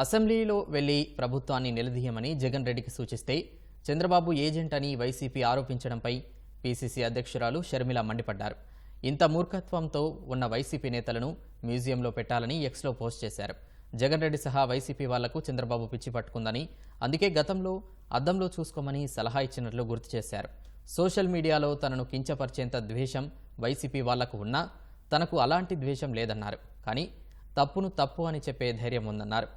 అసెంబ్లీలో వెళ్ళి ప్రభుత్వాన్ని నిలదీయమని జగన్ రెడ్డికి సూచిస్తే చంద్రబాబు ఏజెంట్ అని వైసీపీ ఆరోపించడంపై పీసీసీ అధ్యక్షురాలు షర్మిల మండిపడ్డారు. ఇంత మూర్ఖత్వంతో ఉన్న వైసీపీ నేతలను మ్యూజియంలో పెట్టాలని ఎక్స్లో పోస్ట్ చేశారు. జగన్ రెడ్డి సహా వైసీపీ వాళ్ళకు చంద్రబాబు పిచ్చి పట్టుకుందని అందుకే గతంలో అద్దంలో చూసుకోమని సలహా ఇచ్చినట్లు గుర్తు చేశారు. సోషల్ మీడియాలో తనను కించపరిచేంత ద్వేషం వైసీపీ వాళ్ళకు ఉన్నా తనకు అలాంటి ద్వేషం లేదన్నారు. కానీ తప్పును తప్పు అని చెప్పే ధైర్యం ఉందన్నారు.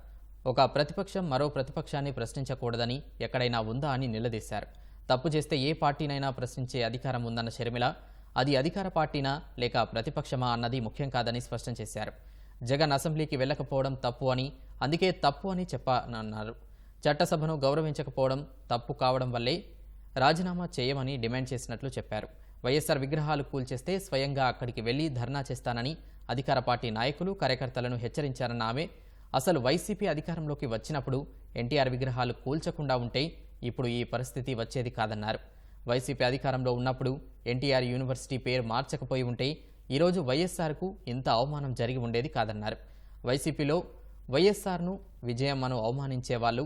ఒక ప్రతిపక్షం మరో ప్రతిపక్షాన్ని ప్రశ్నించకూడదని ఎక్కడైనా ఉందా అని నిలదీశారు. తప్పు చేస్తే ఏ పార్టీనైనా ప్రశ్నించే అధికారం ఉందన్న షర్మిల అది అధికార పార్టీనా లేక ప్రతిపక్షమా అన్నది ముఖ్యం కాదని స్పష్టం చేశారు. జగన్ అసెంబ్లీకి వెళ్ళకపోవడం తప్పు అని అందుకే తప్పు అని చెప్పనన్నారు. చట్టసభను గౌరవించకపోవడం తప్పు కావడం వల్లే రాజీనామా చేయమని డిమాండ్ చేసినట్లు చెప్పారు. వైఎస్ఆర్ విగ్రహాలు కూల్చేస్తే స్వయంగా అక్కడికి వెళ్ళి ధర్నా చేస్తానని అధికార పార్టీ నాయకులు కార్యకర్తలను హెచ్చరించారన్న ఆమె అసలు వైసీపీ అధికారంలోకి వచ్చినప్పుడు ఎన్టీఆర్ విగ్రహాలు కూల్చకుండా ఉంటే ఇప్పుడు ఈ పరిస్థితి వచ్చేది కాదన్నారు. వైసీపీ అధికారంలో ఉన్నప్పుడు ఎన్టీఆర్ యూనివర్సిటీ పేరు మార్చకపోయి ఉంటే ఈరోజు వైఎస్ఆర్కు ఇంత అవమానం జరిగి ఉండేది కాదన్నారు. వైసీపీలో వైఎస్ఆర్ను విజయమ్మను అవమానించే వాళ్ళు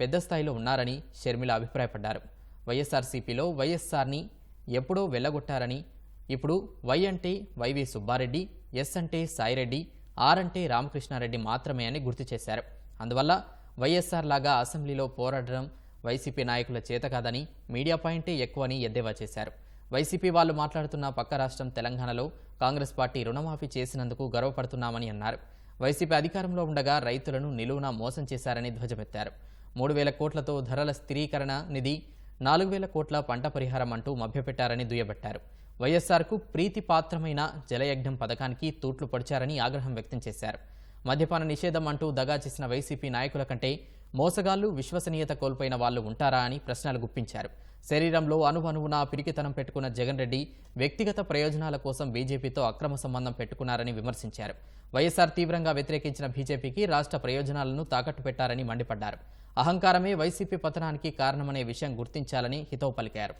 పెద్ద స్థాయిలో ఉన్నారని షర్మిల అభిప్రాయపడ్డారు. వైఎస్ఆర్సీపీలో వైఎస్ఆర్ని ఎప్పుడో వెళ్ళగొట్టారని ఇప్పుడు వై అంటే వైవి సుబ్బారెడ్డి ఎస్ అంటే సాయిరెడ్డి ఆర్ అంటే రామకృష్ణారెడ్డి మాత్రమే అని గుర్తు చేశారు. అందువల్ల వైఎస్ఆర్ లాగా అసెంబ్లీలో పోరాడడం వైసీపీ నాయకుల చేత కాదని మీడియా పాయింటే ఎక్కువని ఎద్దేవా చేశారు. వైసీపీ వాళ్ళు మాట్లాడుతున్న పక్క రాష్ట్రం తెలంగాణలో కాంగ్రెస్ పార్టీ రుణమాఫీ చేసినందుకు గర్వపడుతున్నామని అన్నారు. వైసీపీ అధికారంలో ఉండగా రైతులను నిలువున మోసం చేశారని ధ్వజమెత్తారు. మూడు వేల కోట్లతో ధరల స్థిరీకరణ నిధి నాలుగు వేల కోట్ల పంట పరిహారం అంటూ మభ్యపెట్టారని దుయ్యబట్టారు. వైఎస్ఆర్కు ప్రీతిపాత్రమైన జలయజ్ఞం పథకానికి తూట్లు పొడిచారని ఆగ్రహం వ్యక్తం చేశారు. మద్యపాన నిషేధం అంటూ దగా చేసిన వైసీపీ నాయకుల కంటే మోసగాళ్ళు విశ్వసనీయత కోల్పోయిన వాళ్ళు ఉంటారా అని ప్రశ్నలు గుప్పించారు. శరీరంలో అణువణువున పిరికితనం పెట్టుకున్న జగన్ రెడ్డి వ్యక్తిగత ప్రయోజనాల కోసం బీజేపీతో అక్రమ సంబంధం పెట్టుకున్నారని విమర్శించారు. వైఎస్ఆర్ తీవ్రంగా వ్యతిరేకించిన బీజేపీకి రాష్ట్ర ప్రయోజనాలను తాకట్టు పెట్టారని మండిపడ్డారు. అహంకారమే వైసీపీ పతనానికి కారణమనే విషయం గుర్తించాలని హితవు పలికారు.